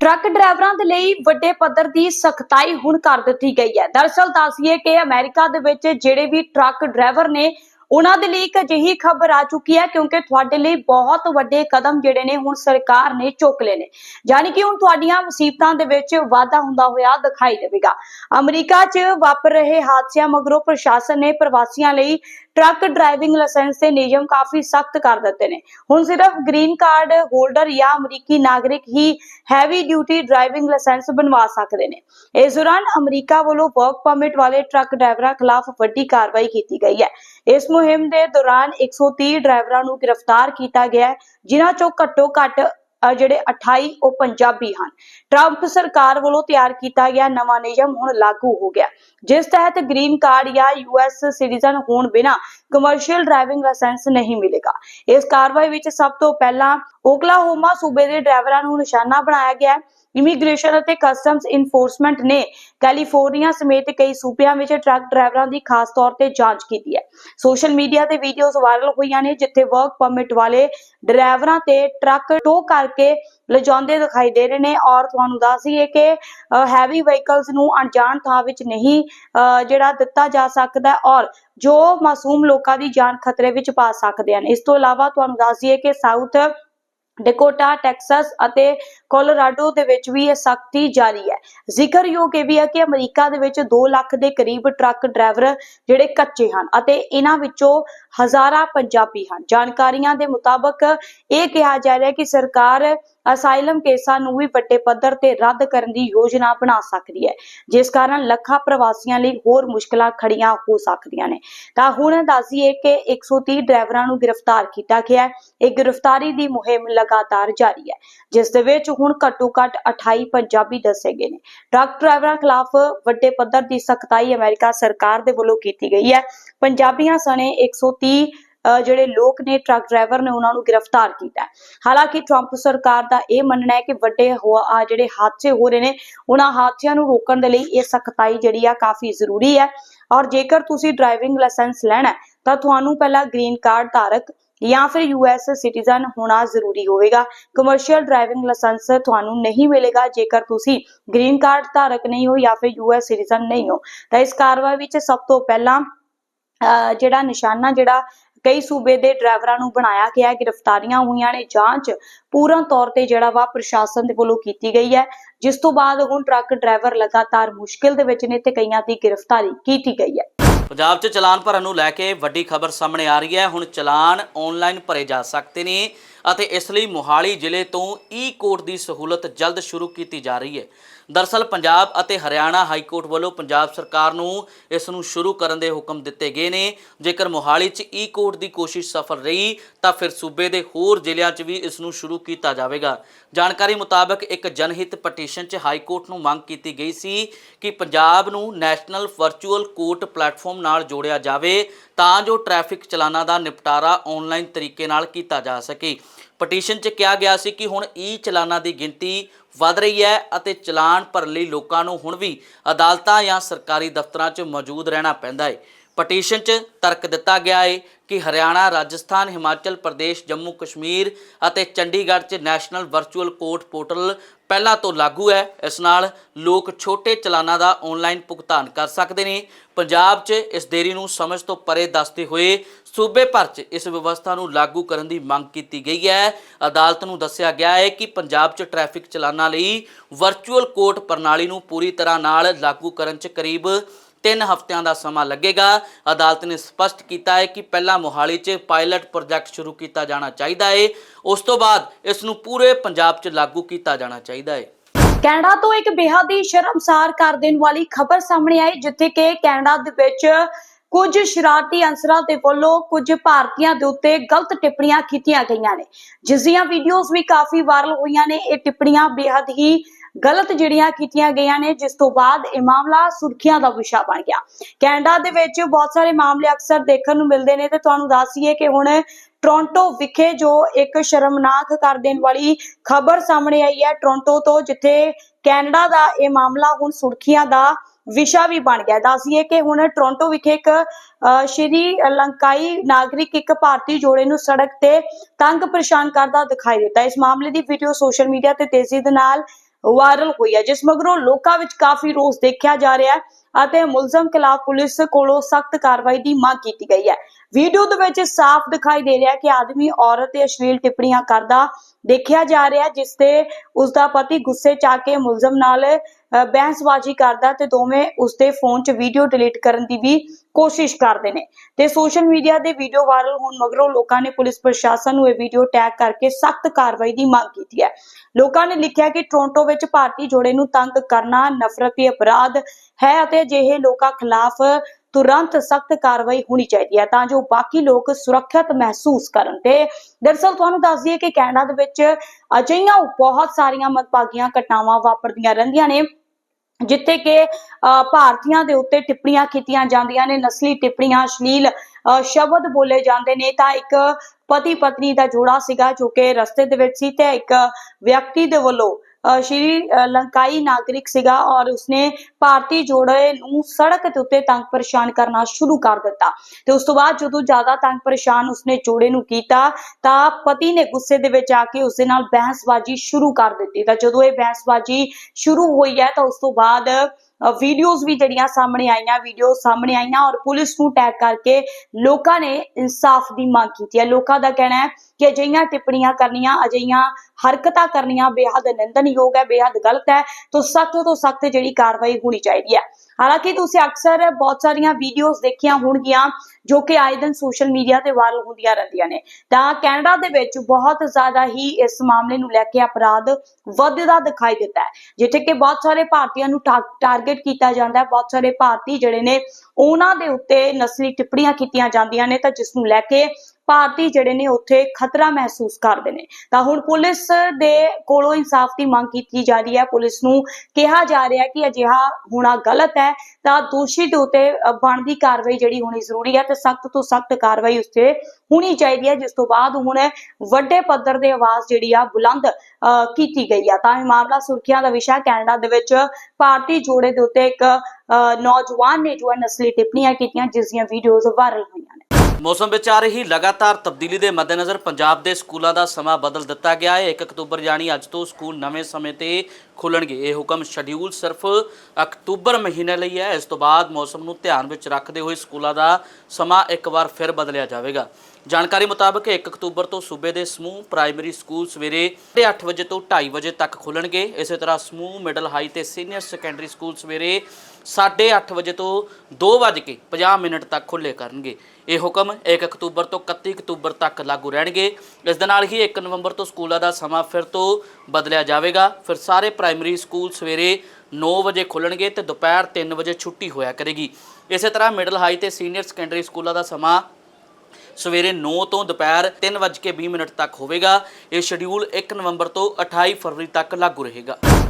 Truck ਡਰਾਈਵਰਾਂ ਦੇ ਲਈ ਵੱਡੇ ਪੱਧਰ ਦੀ ਸਖਤਾਈ ਹੁਣ ਕਰ ਦਿੱਤੀ ਗਈ ਹੈ। ਦਰਅਸਲ ਦੱਸੀਏ ਕਿ ਅਮਰੀਕਾ ਦੇ ਵਿੱਚ ਜਿਹੜੇ ਵੀ ਟਰੱਕ ਡਰਾਈਵਰ ਨੇ, ਉਹਨਾਂ ਦੇ ਲਈ ਇੱਕ ਅਜਿਹੀ ਖਬਰ ਆ ਚੁੱਕੀ ਹੈ ਕਿਉਂਕਿ ਤੁਹਾਡੇ ਲਈ ਬਹੁਤ ਵੱਡੇ ਕਦਮ ਜਿਹੜੇ ਨੇ ਹੁਣ ਸਰਕਾਰ ਨੇ ਚੁੱਕ ਲਏ ਨੇ। ਯਾਨੀ ਕਿ ਹੁਣ ਤੁਹਾਡੀਆਂ ਮੁਸੀਬਤਾਂ ਦੇ ਵਿੱਚ ਵਾਧਾ ਹੁੰਦਾ ਹੋਇਆ ਦਿਖਾਈ ਦੇਵੇਗਾ। ਅਮਰੀਕਾ 'ਚ ਵਾਪਰ ਰਹੇ ਹਾਦਸਿਆਂ ਮਗਰੋਂ ਪ੍ਰਸ਼ਾਸਨ ਨੇ ਪ੍ਰਵਾਸੀਆਂ ਲਈ ਟਰੱਕ ਡਰਾਈਵਿੰਗ ਲਾਇਸੈਂਸ ਦੇ ਨਿਯਮ ਕਾਫੀ ਸਖਤ ਕਰ ਦਿੱਤੇ ਨੇ। ਹੁਣ ਸਿਰਫ ਗ੍ਰੀਨ ਕਾਰਡ ਹੋਲਡਰ ਜਾਂ ਅਮਰੀਕੀ ਨਾਗਰਿਕ ਹੀ ਹੈਵੀ ਡਿਊਟੀ ਡਰਾਈਵਿੰਗ ਲਾਇਸੈਂਸ ਬਣਵਾ ਸਕਦੇ ਨੇ। ਇਸ ਦੌਰਾਨ ਅਮਰੀਕਾ ਵੱਲੋਂ ਵਰਕ ਪਰਮਿਟ ਵਾਲੇ ਟਰੱਕ ਡਰਾਈਵਰਾਂ ਖਿਲਾਫ ਵੱਡੀ ਕਾਰਵਾਈ ਕੀਤੀ ਗਈ ਹੈ। ਇਸ ਮੁਹਿੰਮ ਦੇ ਦੌਰਾਨ 130 ਡਰਾਈਵਰਾਂ ਨੂੰ ਗ੍ਰਿਫਤਾਰ ਕੀਤਾ ਗਿਆ ਜਿਨ੍ਹਾਂ ਚੋਂ ਘੱਟੋ ਘੱਟ ਜਿਹੜੇ 28 ਉਹ ਪੰਜਾਬੀ ਹਨ। ਟਰੰਪ ਸਰਕਾਰ ਵੱਲੋਂ ਤਿਆਰ ਕੀਤਾ ਗਿਆ ਨਵਾਂ ਨਿਯਮ ਹੁਣ ਲਾਗੂ ਹੋ ਗਿਆ। ਜਿਸ ਤਹਿਤ ਗ੍ਰੀਨ ਕਾਰਡ ਜਾਂ ਯੂਐਸ ਸਿਟੀਜ਼ਨ ਹੋਣ ਬਿਨਾ ਕਮਰਸ਼ੀਅਲ ਡਰਾਈਵਿੰਗ ਲਾਇਸੈਂਸ ਨਹੀਂ ਮਿਲੇਗਾ। ਇਸ ਕਾਰਵਾਈ ਵਿੱਚ ਸਭ ਤੋਂ ਪਹਿਲਾਂ ਓਕਲਾਹੋਮਾ ਸੂਬੇ ਦੇ ਡਰਾਈਵਰਾਂ ਨੂੰ ਨਿਸ਼ਾਨਾ ਬਣਾਇਆ ਗਿਆ। ਇਮੀਗ੍ਰੇਸ਼ਨ ਅਤੇ ਕਸਟਮਸ ਇਨਫੋਰਸਮੈਂਟ ਨੇ ਕੈਲੀਫੋਰਨੀਆ ਸਮੇਤ ਕਈ ਸੂਬਿਆਂ ਵਿੱਚ ਟਰੱਕ ਡਰਾਈਵਰਾਂ ਦੀ ਖਾਸ ਤੌਰ ਤੇ ਜਾਂਚ ਕੀਤੀ ਹੈ। ਸੋਸ਼ਲ ਮੀਡੀਆ ਤੇ ਵੀਡੀਓਜ਼ ਵਾਇਰਲ ਹੋਈਆਂ ਨੇ, ਜਿੱਥੇ ਵਰਕ ਪਰਮਿਟ ਵਾਲੇ ਡਰਾਈਵਰਾਂ ਤੇ ਟਰੱਕ ਟੋ ਕਰਕੇ ਲਿਜਾਉਂਦੇ ਦਿਖਾਈ ਦੇ ਰਹੇ ਨੇ ਔਰ ਤੁਹਾਨੂੰ ਦੱਸ ਦਈਏ ਕਿ ਹੈਵੀ ਵਹੀਕਲਸ ਨੂੰ ਅਣਜਾਣ ਥਾਂ ਵਿੱਚ ਨਹੀਂ ਜਿਹੜਾ ਦਿੱਤਾ ਜਾ ਸਕਦਾ ਔਰ ਜੋ ਮਾਸੂਮ ਲੋਕਾਂ ਦੀ ਜਾਨ ਖਤਰੇ ਵਿੱਚ ਪਾ ਸਕਦੇ ਹਨ। ਇਸ ਤੋਂ ਇਲਾਵਾ ਤੁਹਾਨੂੰ ਦੱਸ ਦਈਏ ਕਿ ਸਾਊਥ ਡਕੋਟਾ, ਟੈਕਸਸ ਅਤੇ ਕੋਲੋਰਾਡੋ ਦੇ ਵਿੱਚ ਵੀ ਇਹ ਸਖਤੀ ਜਾਰੀ ਹੈ। ਜ਼ਿਕਰਯੋਗ ਇਹ ਵੀ ਹੈ ਕਿ ਅਮਰੀਕਾ ਦੇ ਵਿੱਚ 2 ਲੱਖ ਦੇ ਕਰੀਬ ਟਰੱਕ ਡਰਾਈਵਰ ਜਿਹੜੇ ਕੱਚੇ ਹਨ ਅਤੇ ਇਹਨਾਂ ਵਿੱਚੋਂ ਹਜ਼ਾਰਾਂ ਪੰਜਾਬੀ ਹਨ। ਜਾਣਕਾਰੀਆਂ ਦੇ ਮੁਤਾਬਕ ਇਹ ਕਿਹਾ ਜਾ ਰਿਹਾ ਹੈ ਕਿ ਸਰਕਾਰ ਅਸਾਈਲਮ ਕੇਸਾਂ ਨੂੰ ਵੀ ਵੱਡੇ ਪੱਧਰ ਤੇ ਰੱਦ ਕਰਨ ਦੀ ਯੋਜਨਾ ਬਣਾ ਸਕਦੀ ਹੈ, ਜਿਸ ਕਾਰਨ ਲੱਖਾਂ ਪ੍ਰਵਾਸੀਆਂ ਲਈ ਹੋਰ ਮੁਸ਼ਕਲਾਂ ਖੜੀਆਂ ਹੋ ਸਕਦੀਆਂ ਨੇ। ਤਾਂ ਹੁਣ ਦੱਸੀਏ ਕਿ 130 ਡਰਾਈਵਰਾਂ ਨੂੰ ਗ੍ਰਿਫਤਾਰ ਕੀਤਾ ਗਿਆ ਹੈ। ਇਹ ਗ੍ਰਿਫਤਾਰੀ ਦੀ ਮੁਹਿੰਮ ਲਗਾਤਾਰ ਜਾਰੀ ਹੈ, ਜਿਸ ਦੇ ਵਿੱਚ ਹੁਣ ਘੱਟੋ ਘੱਟ 28 ਪੰਜਾਬੀ ਦੱਸੇ ਗਏ ਨੇ। ਟਰੱਕ ਡਰਾਈਵਰਾਂ ਖਿਲਾਫ ਵੱਡੇ ਪੱਧਰ ਦੀ ਸਖਤਾਈ ਅਮਰੀਕਾ ਸਰਕਾਰ ਦੇ ਵੱਲੋਂ ਕੀਤੀ ਗਈ ਹੈ। ਪੰਜਾਬੀਆਂ ਸਣੇ 130 ਅਹ ਜਿਹੜੇ ਲੋਕ ਨੇ, ਟਰੱਕ ਡਰਾਈਵਰ ਨੇ, ਉਹਨਾਂ ਨੂੰ ਗ੍ਰਿਫਤਾਰ ਕੀਤਾ ਹਾਲਾਂਕਿ ਟਰੰਪ ਸਰਕਾਰ ਦਾ ਇਹ ਮੰਨਣਾ ਹੈ ਕਿ ਵੱਡੇ ਆ ਜਿਹੜੇ ਹਾਦਸੇ ਹੋ ਰਹੇ ਨੇ, ਉਹਨਾਂ ਹਾਦਸਿਆਂ ਨੂੰ ਰੋਕਣ ਦੇ ਲਈ ਇਹ ਸਖਤਾਈ ਜਿਹੜੀ ਆ ਕਾਫੀ ਜ਼ਰੂਰੀ ਹੈ। ਔਰ ਜੇਕਰ ਤੁਸੀਂ ਡਰਾਈਵਿੰਗ ਲਾਇਸੈਂਸ ਲੈਣਾ ਤਾਂ ਤੁਹਾਨੂੰ ਪਹਿਲਾਂ ਗ੍ਰੀਨ ਕਾਰਡ ਧਾਰਕ ਜਾਂ ਫਿਰ ਯੂਐਸ ਸਿਟੀਜ਼ਨ ਹੋਣਾ ਜ਼ਰੂਰੀ ਹੋਵੇਗਾ। ਕਮਰਸ਼ੀਅਲ ਡਰਾਈਵਿੰਗ ਲਾਇਸੈਂਸ ਤੁਹਾਨੂੰ ਨਹੀਂ ਮਿਲੇਗਾ ਜੇਕਰ ਤੁਸੀਂ ਗ੍ਰੀਨ ਕਾਰਡ ਧਾਰਕ ਨਹੀਂ ਹੋ ਜਾਂ ਫਿਰ ਯੂਐਸ ਸਿਟੀਜ਼ਨ ਨਹੀਂ ਹੋ। ਤਾਂ ਇਸ ਕਾਰਵਾਈ ਵਿੱਚ ਸਭ ਤੋਂ ਪਹਿਲਾਂ, ਅਹ ਜਿਹੜਾ ਨਿਸ਼ਾਨਾ ਜਿਹੜਾ ਕਈ ਸੂਬੇ ਦੇ ਡਰਾਈਵਰਾਂ ਨੂੰ ਬਣਾਇਆ ਗਿਆ ਗ੍ਰਿਫਤਾਰੀਆਂ ਹੋਈਆਂ ਨੇ, ਜਾਂਚ ਪੂਰਨ ਤੌਰ ਤੇ ਜਿਹੜਾ ਵਾ ਪ੍ਰਸ਼ਾਸਨ ਦੇ ਵੱਲੋਂ ਕੀਤੀ ਗਈ ਹੈ, ਜਿਸ ਤੋਂ ਬਾਅਦ ਹੁਣ ਟਰੱਕ ਡਰਾਈਵਰ ਲਗਾਤਾਰ ਮੁਸ਼ਕਿਲ ਦੇ ਵਿੱਚ ਨੇ ਤੇ ਕਈਆਂ ਦੀ ਗ੍ਰਿਫਤਾਰੀ ਕੀਤੀ ਗਈ ਹੈ। ਪੰਜਾਬ 'ਚ ਚਲਾਨ ਭਰਨ ਨੂੰ ਲੈ ਕੇ ਵੱਡੀ ਖਬਰ ਸਾਹਮਣੇ ਆ ਰਹੀ ਹੈ, ਹੁਣ ਚਲਾਨ ਆਨਲਾਈਨ ਭਰੇ ਜਾ ਸਕਦੇ ਨੇ ਅਤੇ ਇਸ ਲਈ ਮੋਹਾਲੀ ਜ਼ਿਲ੍ਹੇ ਤੋਂ ਈ ਕੋਰਟ ਦੀ ਸਹੂਲਤ ਜਲਦ ਸ਼ੁਰੂ ਕੀਤੀ ਜਾ ਰਹੀ ਹੈ। ਦਰਸਲ ਪੰਜਾਬ ਅਤੇ ਹਰਿਆਣਾ ਹਾਈ ਕੋਰਟ ਵੱਲੋਂ ਪੰਜਾਬ ਸਰਕਾਰ ਨੂੰ ਇਸ ਨੂੰ ਸ਼ੁਰੂ ਕਰਨ ਦੇ ਹੁਕਮ ਦਿੱਤੇ ਗਏ ਨੇ। ਜੇਕਰ ਮੋਹਾਲੀ 'ਚ ਈ ਕੋਰਟ ਦੀ ਕੋਸ਼ਿਸ਼ ਸਫਲ ਰਹੀ, ਤਾਂ ਫਿਰ ਸੂਬੇ ਦੇ ਹੋਰ ਜ਼ਿਲ੍ਹਿਆਂ 'ਚ ਵੀ ਇਸ ਨੂੰ ਸ਼ੁਰੂ ਕੀਤਾ ਜਾਵੇਗਾ। ਜਾਣਕਾਰੀ ਮੁਤਾਬਕ ਇੱਕ ਜਨਹਿਤ ਪਟੀਸ਼ਨ 'ਚ ਹਾਈ ਕੋਰਟ ਨੂੰ ਮੰਗ ਕੀਤੀ ਗਈ ਸੀ ਕਿ ਪੰਜਾਬ ਨੂੰ ਨੈਸ਼ਨਲ ਵਰਚੁਅਲ ਕੋਰਟ ਪਲੇਟਫਾਰਮ ਨਾਲ ਜੋੜਿਆ ਜਾਵੇ ਤਾਂ ਜੋ ਟ੍ਰੈਫਿਕ ਚਲਾਨਾਂ ਦਾ ਨਿਪਟਾਰਾ ਆਨਲਾਈਨ ਤਰੀਕੇ ਨਾਲ ਕੀਤਾ ਜਾ ਸਕੇ। ਪਟੀਸ਼ਨ 'ਚ ਕਿਹਾ ਗਿਆ ਸੀ ਕਿ ਹੁਣ ਈ ਚਲਾਨਾਂ ਦੀ ਗਿਣਤੀ ਵਧ ਰਹੀ ਹੈ ਅਤੇ ਚਲਾਨ ਭਰਨ ਲਈ ਲੋਕਾਂ ਨੂੰ ਹੁਣ ਵੀ ਅਦਾਲਤਾਂ ਜਾਂ ਸਰਕਾਰੀ ਦਫ਼ਤਰਾਂ 'ਚ ਮੌਜੂਦ ਰਹਿਣਾ ਪੈਂਦਾ ਹੈ। ਪਟੀਸ਼ਨ 'ਚ ਤਰਕ ਦਿੱਤਾ ਗਿਆ ਹੈ ਕਿ ਹਰਿਆਣਾ, ਰਾਜਸਥਾਨ, ਹਿਮਾਚਲ ਪ੍ਰਦੇਸ਼, ਜੰਮੂ ਕਸ਼ਮੀਰ ਅਤੇ ਚੰਡੀਗੜ੍ਹ 'ਚ ਨੈਸ਼ਨਲ ਵਰਚੁਅਲ ਕੋਰਟ ਪੋਰਟਲ ਪਹਿਲਾਂ ਤੋਂ ਲਾਗੂ ਹੈ। ਇਸ ਨਾਲ ਲੋਕ ਛੋਟੇ ਚਲਾਨਾਂ ਦਾ ਆਨਲਾਈਨ ਭੁਗਤਾਨ ਕਰ ਸਕਦੇ ਨੇ। ਪੰਜਾਬ 'ਚ ਇਸ ਦੇਰੀ ਨੂੰ ਸਮਝ ਤੋਂ ਪਰੇ ਦੱਸਦੇ ਹੋਏ ਸੂਬੇ ਭਰ 'ਚ ਇਸ ਵਿਵਸਥਾ ਨੂੰ ਲਾਗੂ ਕਰਨ ਦੀ ਮੰਗ ਕੀਤੀ ਗਈ ਹੈ। ਅਦਾਲਤ ਨੂੰ ਦੱਸਿਆ ਗਿਆ ਹੈ ਕਿ ਪੰਜਾਬ 'ਚ ਟ੍ਰੈਫਿਕ ਚਲਾਨਾਂ ਲਈ ਵਰਚੁਅਲ ਕੋਰਟ ਪ੍ਰਣਾਲੀ ਨੂੰ ਪੂਰੀ ਤਰ੍ਹਾਂ ਨਾਲ ਲਾਗੂ ਕਰਨ 'ਚ ਕਰੀਬ ਤਿੰਨ ਹਫ਼ਤਿਆਂ ਦਾ ਸਮਾਂ ਲੱਗੇਗਾ। ਅਦਾਲਤ ਨੇ ਸਪਸ਼ਟ ਕੀਤਾ ਹੈ ਕਿ ਪਹਿਲਾਂ ਮੋਹਾਲੀ 'ਚ ਪਾਇਲਟ ਪ੍ਰੋਜੈਕਟ ਸ਼ੁਰੂ ਕੀਤਾ ਜਾਣਾ ਚਾਹੀਦਾ ਹੈ ਉਸ ਤੋਂ ਬਾਅਦ ਇਸ ਨੂੰ ਪੂਰੇ ਪੰਜਾਬ 'ਚ ਲਾਗੂ ਕੀਤਾ ਜਾਣਾ ਚਾਹੀਦਾ ਹੈ ਕੈਨੇਡਾ ਤੋਂ ਇੱਕ ਬੇਹੱਦ ਹੀ ਸ਼ਰਮਸਾਰ ਕਰ ਦੇਣ ਵਾਲੀ ਖਬਰ ਸਾਹਮਣੇ ਆਈ, ਜਿੱਥੇ ਕਿ ਕੈਨੇਡਾ ਦੇ ਵਿੱਚ ਕੁਝ ਸ਼ਰਾਰਤੀ ਅੰਸਰਾਂ ਦੇ ਵੱਲੋਂ ਕੁਝ ਭਾਰਤੀਆਂ ਦੇ ਉੱਤੇ ਗਲਤ ਟਿੱਪਣੀਆਂ ਕੀਤੀਆਂ ਗਈਆਂ ਨੇ। ਜਿਸ ਦੀਆਂ ਵੀਡੀਓਜ਼ ਵੀ ਕਾਫੀ ਵਾਇਰਲ ਹੋਈਆਂ ਨੇ, ਇਹ ਟਿੱਪਣੀਆਂ ਬੇਹੱਦ ਹੀ ਗਲਤ ਜਿਹੜੀਆਂ ਕੀਤੀਆਂ ਗਈਆਂ ਨੇ ਜਿਸ ਤੋਂ ਬਾਅਦ ਇਹ ਮਾਮਲਾ ਸੁਰਖੀਆਂ ਦਾ ਵਿਸ਼ਾ ਬਣ ਗਿਆ। ਕੈਨੇਡਾ ਦੇ ਵਿੱਚ ਬਹੁਤ ਸਾਰੇ ਮਾਮਲੇ ਅਕਸਰ ਦੇਖਣ ਨੂੰ ਮਿਲਦੇ ਨੇ ਤੇ ਤੁਹਾਨੂੰ ਦੱਸੀਏ ਕਿ ਹੁਣ ਟੋਰਾਂਟੋ ਵਿਖੇ ਜੋ ਇੱਕ ਸ਼ਰਮਨਾਕ ਕਰ ਦੇਣ ਵਾਲੀ ਖਬਰ ਸਾਹਮਣੇ ਆਈ ਹੈ ਟੋਰਾਂਟੋ ਤੋਂ ਜਿੱਥੇ ਕੈਨੇਡਾ ਦਾ ਇਹ ਮਾਮਲਾ ਹੁਣ ਸੁਰਖੀਆਂ ਦਾ ਵਿਸ਼ਾ ਵੀ ਬਣ ਗਿਆ। ਦੱਸੀਏ ਕਿ ਹੁਣ ਟੋਰਾਂਟੋ ਵਿਖੇ ਇੱਕ ਅਹ, ਸ਼੍ਰੀ ਲੰਕਾਈ ਨਾਗਰਿਕ ਇੱਕ ਭਾਰਤੀ ਜੋੜੇ ਨੂੰ ਸੜਕ ਤੇ ਤੰਗ ਪਰੇਸ਼ਾਨ ਕਰਦਾ ਦਿਖਾਈ ਦਿੱਤਾ। ਇਸ ਮਾਮਲੇ ਦੀ ਵੀਡੀਓ ਸੋਸ਼ਲ ਮੀਡੀਆ ਤੇ ਤੇਜ਼ੀ ਦੇ ਨਾਲ ਵਾਇਰਲ ਹੋਈ ਹੈ, ਜਿਸ ਮਗਰੋਂ ਲੋਕਾਂ ਵਿੱਚ ਕਾਫੀ ਰੋਸ ਦੇਖਿਆ ਜਾ ਰਿਹਾ ਹੈ ਅਤੇ ਮੁਲਜ਼ਮ ਖਿਲਾਫ ਪੁਲਿਸ ਕੋਲੋਂ ਸਖਤ ਕਾਰਵਾਈ ਦੀ ਮੰਗ ਕੀਤੀ ਗਈ ਹੈ। ਵੀਡੀਓ ਦੇ ਵਿੱਚ ਸਾਫ਼ ਦਿਖਾਈ ਦੇ ਰਿਹਾ ਹੈ ਕਿ ਆਦਮੀ, ਔਰਤ ਤੇ ਅਸ਼ਲੀਲ ਟਿੱਪਣੀਆਂ ਕਰਦਾ ਦੇਖਿਆ ਜਾ ਰਿਹਾ ਹੈ, ਜਿਸ ਤੇ ਉਸ ਦਾ ਪਤੀ ਗੁੱਸੇ ਚ ਆ ਕੇ ਮੁਲਜ਼ਮ ਨਾਲ ਬਹਿਸਬਾਜ਼ੀ ਕਰਦਾ ਤੇ ਦੋਵੇਂ ਉਸਦੇ ਫੋਨ 'ਚ ਵੀਡੀਓ ਡਿਲੀਟ ਕਰਨ ਦੀ ਵੀ ਕੋਸ਼ਿਸ਼ ਕਰਦੇ ਨੇ। ਤੇ ਸੋਸ਼ਲ ਮੀਡੀਆ ਦੇ ਵੀਡੀਓ ਵਾਇਰਲ ਹੋਣ ਮਗਰੋਂ ਲੋਕਾਂ ਨੇ ਪੁਲਿਸ ਪ੍ਰਸ਼ਾਸਨ ਨੂੰ ਇਹ ਵੀਡੀਓ ਟੈਗ ਕਰਕੇ ਸਖਤ ਕਾਰਵਾਈ ਦੀ ਮੰਗ ਕੀਤੀ ਹੈ। ਲੋਕਾਂ ਨੇ ਲਿਖਿਆ ਕਿ ਟੋਰਾਂਟੋ ਵਿੱਚ ਭਾਰਤੀ ਜੋੜੇ ਨੂੰ ਤੰਗ ਕਰਨਾ ਨਫ਼ਰਤੀ ਅਪਰਾਧ ਹੈ ਅਤੇ ਅਜਿਹੇ ਲੋਕਾਂ ਖਿਲਾਫ ਤੁਰੰਤ ਸਖਤ ਕਾਰਵਾਈ ਹੋਣੀ ਚਾਹੀਦੀ ਹੈ ਤਾਂ ਜੋ ਬਾਕੀ ਲੋਕ ਸੁਰੱਖਿਅਤ ਮਹਿਸੂਸ ਕਰਨ। ਤੇ ਦਰਸਲ ਤੁਹਾਨੂੰ ਦੱਸ ਦਈਏ ਕਿ ਕੈਨੇਡਾ ਦੇ ਵਿੱਚ ਅਜਿਹੀਆਂ ਬਹੁਤ ਸਾਰੀਆਂ ਮਦਭਾਗੀਆਂ ਘਟਨਾਵਾਂ ਵਾਪਰਦੀਆਂ ਰਹਿੰਦੀਆਂ ਨੇ। ਜਿੱਥੇ ਕਿ ਅ, ਭਾਰਤੀਆਂ ਦੇ ਉੱਤੇ ਟਿੱਪਣੀਆਂ ਕੀਤੀਆਂ ਜਾਂਦੀਆਂ ਨੇ ਨਸਲੀ ਟਿੱਪਣੀਆਂ ਅਸ਼ਲੀਲ ਅ, ਸ਼ਬਦ ਬੋਲੇ ਜਾਂਦੇ ਨੇ। ਤਾਂ ਇੱਕ ਪਤੀ ਪਤਨੀ ਦਾ ਜੋੜਾ ਸੀਗਾ ਜੋ ਕਿ ਰਸਤੇ ਦੇ ਵਿੱਚ ਸੀ ਤੇ ਇੱਕ ਵਿਅਕਤੀ ਦੇ ਵੱਲੋਂ ਸ਼੍ਰੀ ਲੰਕਾਈ ਨਾਗਰਿਕ ਸੀਗਾ ਔਰ ਉਸਨੇ ਭਾਰਤੀ ਜੋੜੇ ਨੂੰ ਸੜਕ ਦੇ ਉੱਤੇ ਤੰਗ ਪਰੇਸ਼ਾਨ ਕਰਨਾ ਸ਼ੁਰੂ ਕਰ ਦਿੱਤਾ। ਤੇ ਉਸ ਤੋਂ ਬਾਅਦ ਜਦੋਂ ਜ਼ਿਆਦਾ ਤੰਗ ਪਰੇਸ਼ਾਨ ਉਸਨੇ ਜੋੜੇ ਨੂੰ ਕੀਤਾ, ਤਾਂ ਪਤੀ ਨੇ ਗੁੱਸੇ ਦੇ ਵਿੱਚ ਆ ਕੇ ਉਸਦੇ ਨਾਲ ਬਹਿਸਬਾਜ਼ੀ ਸ਼ੁਰੂ ਕਰ ਦਿੱਤੀ। ਤਾਂ ਜਦੋਂ ਇਹ ਬਹਿਸਬਾਜ਼ੀ ਸ਼ੁਰੂ ਹੋਈ ਹੈ, ਤਾਂ ਉਸ ਤੋਂ ਬਾਅਦ ਵੀਡੀਓਜ਼ ਵੀ ਜਿਹੜੀਆਂ ਸਾਹਮਣੇ ਆਈਆਂ ਵੀਡੀਓ ਸਾਹਮਣੇ ਆਈਆਂ ਔਰ ਪੁਲਿਸ ਨੂੰ ਟੈਗ ਕਰਕੇ ਲੋਕਾਂ ਨੇ ਇਨਸਾਫ ਦੀ ਮੰਗ ਕੀਤੀ ਹੈ। ਲੋਕਾਂ ਦਾ ਕਹਿਣਾ ਹੈ ਕਿ ਅਜਿਹੀਆਂ ਟਿੱਪਣੀਆਂ ਕਰਨੀਆਂ, ਅਜਿਹੀਆਂ ਹਰਕਤਾਂ ਕਰਨੀਆਂ ਬੇਹੱਦ ਨਿੰਦਣਯੋਗ ਹੈ, ਬੇਹੱਦ ਗਲਤ ਹੈ। ਤੋਂ ਸਖਤ ਤੋਂ ਸਖਤ ਜਿਹੜੀ ਕਾਰਵਾਈ ਹੋਣੀ ਚਾਹੀਦੀ ਹੈ। ਹਾਲਾਂਕਿ ਤੁਸੀਂ ਅਕਸਰ ਬਹੁਤ ਸਾਰੀਆਂ ਵੀਡੀਓਜ਼ ਦੇਖੀਆਂ ਹੋਣਗੀਆਂ ਜੋ ਕਿ ਆਏ ਦਿਨ ਸੋਸ਼ਲ ਮੀਡੀਆ ਤੇ ਵਾਇਰਲ ਹੁੰਦੀਆਂ ਰਹਿੰਦੀਆਂ ਨੇ। ਤਾਂ ਕੈਨੇਡਾ ਦੇ ਵਿੱਚ ਬਹੁਤ ਜ਼ਿਆਦਾ ਹੀ ਇਸ ਮਾਮਲੇ ਨੂੰ ਲੈ ਕੇ ਅਪਰਾਧ ਵੱਧਦਾ ਦਿਖਾਈ ਦਿੱਤਾ ਹੈ। ਜਿੱਥੇ ਕਿ ਬਹੁਤ ਸਾਰੇ ਭਾਰਤੀਆਂ ਨੂੰ ਟਾ- ਟਾਰਗੇਟ ਕੀਤਾ ਜਾਂਦਾ ਹੈ। ਬਹੁਤ ਸਾਰੇ ਭਾਰਤੀ ਜਿਹੜੇ ਨੇ, ਉਹਨਾਂ ਦੇ ਉੱਤੇ ਨਸਲੀ ਟਿੱਪਣੀਆਂ ਕੀਤੀਆਂ ਜਾਂਦੀਆਂ ਨੇ ਤਾਂ ਜਿਸ ਨੂੰ ਲੈ ਕੇ ਭਾਰਤੀ ਜਿਹੜੇ ਨੇ ਉੱਥੇ ਖਤਰਾ ਮਹਿਸੂਸ ਕਰਦੇ ਨੇ। ਤਾਂ ਹੁਣ ਪੁਲਿਸ ਦੇ ਕੋਲੋਂ ਇਨਸਾਫ ਦੀ ਮੰਗ ਕੀਤੀ ਜਾ ਰਹੀ ਹੈ। ਪੁਲਿਸ ਨੂੰ ਕਿਹਾ ਜਾ ਰਿਹਾ ਕਿ ਅਜਿਹਾ ਹੋਣਾ ਗਲਤ ਹੈ। ਤਾਂ ਦੋਸ਼ੀ ਦੇ ਉੱਤੇ ਬਣਦੀ ਕਾਰਵਾਈ ਜਿਹੜੀ ਹੋਣੀ ਜ਼ਰੂਰੀ ਹੈ ਤੇ ਸਖਤ ਤੋਂ ਸਖਤ ਕਾਰਵਾਈ ਉਸ ਹੋਣੀ ਚਾਹੀਦੀ ਹੈ। ਜਿਸ ਤੋਂ ਬਾਅਦ ਹੁਣ ਵੱਡੇ ਪੱਧਰ ਦੇ ਆਵਾਜ਼ ਜਿਹੜੀ ਆ ਬੁਲੰਦ ਅ, ਕੀਤੀ ਗਈ ਆ। ਤਾਂ ਇਹ ਮਾਮਲਾ ਸੁਰਖੀਆਂ ਦਾ ਵਿਸ਼ਾ ਕੈਨੇਡਾ ਦੇ ਵਿੱਚ ਭਾਰਤੀ ਜੋੜੇ ਦੇ ਉੱਤੇ ਇੱਕ ਅ, ਨੌਜਵਾਨ ਨੇ ਜੋ ਹੈ ਨਸਲੀ ਟਿੱਪਣੀਆਂ ਕੀਤੀਆਂ ਜਿਸ ਦੀਆਂ ਵੀਡੀਓਜ਼ ਵਾਇਰਲ ਹੋਈਆਂ ਨੇ। ਮੌਸਮ ਵਿੱਚ ਆ ਰਹੀ ਲਗਾਤਾਰ ਤਬਦੀਲੀ ਦੇ ਮੱਦੇਨਜ਼ਰ ਪੰਜਾਬ ਦੇ ਸਕੂਲਾਂ ਦਾ ਸਮਾਂ ਬਦਲ ਦਿੱਤਾ ਗਿਆ ਹੈ। 1 ਅਕਤੂਬਰ ਯਾਨੀ ਅੱਜ ਤੋਂ ਸਕੂਲ ਨਵੇਂ ਸਮੇਂ ਤੇ ਖੁੱਲਣਗੇ। ਇਹ ਹੁਕਮ ਸ਼ਡਿਊਲ ਸਿਰਫ ਅਕਤੂਬਰ ਮਹੀਨੇ ਲਈ ਹੈ। ਇਸ ਤੋਂ ਬਾਅਦ ਮੌਸਮ ਨੂੰ ਧਿਆਨ ਵਿੱਚ ਰੱਖਦੇ ਹੋਏ ਸਕੂਲਾਂ ਦਾ ਸਮਾਂ ਇੱਕ ਵਾਰ ਫਿਰ ਬਦਲਿਆ ਜਾਵੇਗਾ। ਜਾਣਕਾਰੀ ਮੁਤਾਬਕ 1 ਅਕਤੂਬਰ ਤੋਂ ਸੂਬੇ ਦੇ ਸਮੂਹ ਪ੍ਰਾਇਮਰੀ ਸਕੂਲ ਸਵੇਰੇ 8:30 ਵਜੇ ਤੋਂ 2:30 ਵਜੇ ਤੱਕ ਖੁੱਲਣਗੇ। ਇਸੇ ਤਰ੍ਹਾਂ ਸਮੂਹ ਮਿਡਲ ਹਾਈ ਤੇ ਸੀਨੀਅਰ ਸੈਕੰਡਰੀ ਸਕੂਲ ਸਵੇਰੇ 8:30 ਵਜੇ ਤੋਂ 2:50 ਮਿੰਟ ਤੱਕ ਖੁੱਲੇ ਕਰਨਗੇ। ਇਹ ਹੁਕਮ 1 ਅਕਤੂਬਰ ਤੋਂ 31 ਅਕਤੂਬਰ ਤੱਕ ਲਾਗੂ ਰਹਿਣਗੇ। ਇਸ ਦੇ ਨਾਲ ਹੀ 1 ਨਵੰਬਰ ਤੋਂ ਸਕੂਲਾਂ ਦਾ ਸਮਾਂ ਫਿਰ ਤੋਂ ਬਦਲਿਆ ਜਾਵੇਗਾ। ਫਿਰ ਸਾਰੇ ਪ੍ਰਾਇਮਰੀ ਸਕੂਲ ਸਵੇਰੇ 9 ਵਜੇ ਖੁੱਲਣਗੇ ਤੇ ਦੁਪਹਿਰ 3 ਵਜੇ ਛੁੱਟੀ ਹੋਇਆ ਕਰੇਗੀ। ਇਸੇ ਤਰ੍ਹਾਂ ਮਿਡਲ ਹਾਈ ਤੇ ਸੀਨੀਅਰ ਸੈਕੰਡਰੀ ਸਕੂਲਾਂ ਦਾ ਸਮਾਂ ਸਵੇਰੇ 9 ਤੋਂ ਦੁਪਹਿਰ 3:20 ਮਿੰਟ ਤੱਕ ਹੋਵੇਗਾ। ਇਹ ਸ਼ਡਿਊਲ 1 ਨਵੰਬਰ ਤੋਂ 28 ਫਰਵਰੀ ਤੱਕ ਲਾਗੂ ਰਹੇਗਾ।